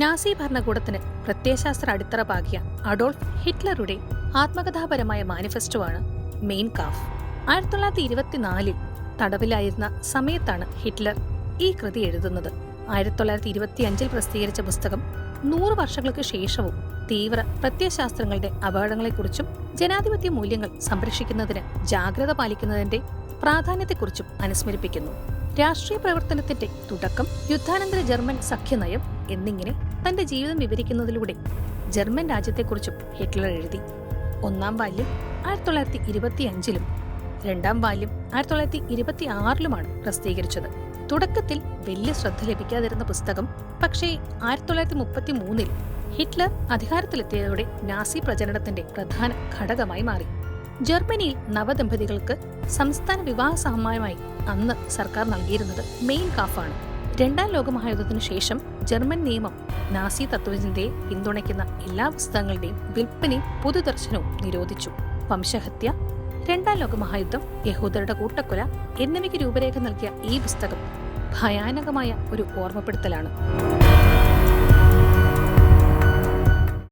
Nazi ഭരണകൂടത്തിന് പ്രത്യയശാസ്ത്ര അടിത്തറ പാകിയ അഡോൾഫ് ഹിറ്റ്ലറുടെ ആത്മകഥാപരമായ മാനിഫെസ്റ്റോ ആണ് മെയിൻ കാഫ്. ആയിരത്തി തൊള്ളായിരത്തി ഇരുപത്തിനാലിൽ തടവിലായിരുന്ന സമയത്താണ് ഹിറ്റ്ലർ ഈ കൃതി എഴുതുന്നത്. ആയിരത്തി തൊള്ളായിരത്തി ഇരുപത്തിയഞ്ചിൽ പ്രസിദ്ധീകരിച്ച പുസ്തകം നൂറ് വർഷങ്ങൾക്ക് ശേഷവും തീവ്ര പ്രത്യയശാസ്ത്രങ്ങളുടെ അപകടങ്ങളെക്കുറിച്ചും ജനാധിപത്യ മൂല്യങ്ങൾ സംരക്ഷിക്കുന്നതിന് ജാഗ്രത പാലിക്കുന്നതിന്റെ പ്രാധാന്യത്തെക്കുറിച്ചും അനുസ്മരിപ്പിക്കുന്നു. രാഷ്ട്രീയ പ്രവർത്തനത്തിന്റെ തുടക്കം യുദ്ധാനന്തര ജർമ്മൻ സഖ്യനയം എന്നിങ്ങനെ തന്റെ ജീവിതം വിവരിക്കുന്നതിലൂടെ ജർമ്മൻ രാജ്യത്തെക്കുറിച്ചും ഹിറ്റ്ലർ എഴുതി. ഒന്നാം ബാല്യം ആയിരത്തി തൊള്ളായിരത്തി ഇരുപത്തി അഞ്ചിലും രണ്ടാം ബാല്യം ആയിരത്തി തൊള്ളായിരത്തി ഇരുപത്തി ആറിലുമാണ് പ്രസിദ്ധീകരിച്ചത്. തുടക്കത്തിൽ വലിയ ശ്രദ്ധ ലഭിക്കാതിരുന്ന പുസ്തകം പക്ഷേ ആയിരത്തി തൊള്ളായിരത്തി മുപ്പത്തി മൂന്നിൽ ഹിറ്റ്ലർ അധികാരത്തിലെത്തിയതോടെ നാസി പ്രചരണത്തിന്റെ പ്രധാന ഘടകമായി മാറി. ജർമ്മനിയിൽ നവദമ്പതികൾക്ക് സംസ്ഥാന വിവാഹ സഹായമായി അന്ന് സർക്കാർ നൽകിയിരുന്നത് മെയിൻ കാഫാണ്. രണ്ടാം ലോകമഹായുദ്ധത്തിനു ശേഷം ജർമ്മൻ നിയമം നാസി തത്വചിന്തയെ പിന്തുണയ്ക്കുന്ന എല്ലാ പുസ്തകങ്ങളുടെയും വിൽപ്പനയും പൊതുദർശനവും നിരോധിച്ചു. വംശഹത്യ രണ്ടാം ലോകമഹായുദ്ധം യഹൂദരുടെ കൂട്ടക്കൊല എന്നിവയ്ക്ക് രൂപരേഖ നൽകിയ ഈ പുസ്തകം ഭയാനകമായ ഒരു ഓർമ്മപ്പെടുത്തലാണ്.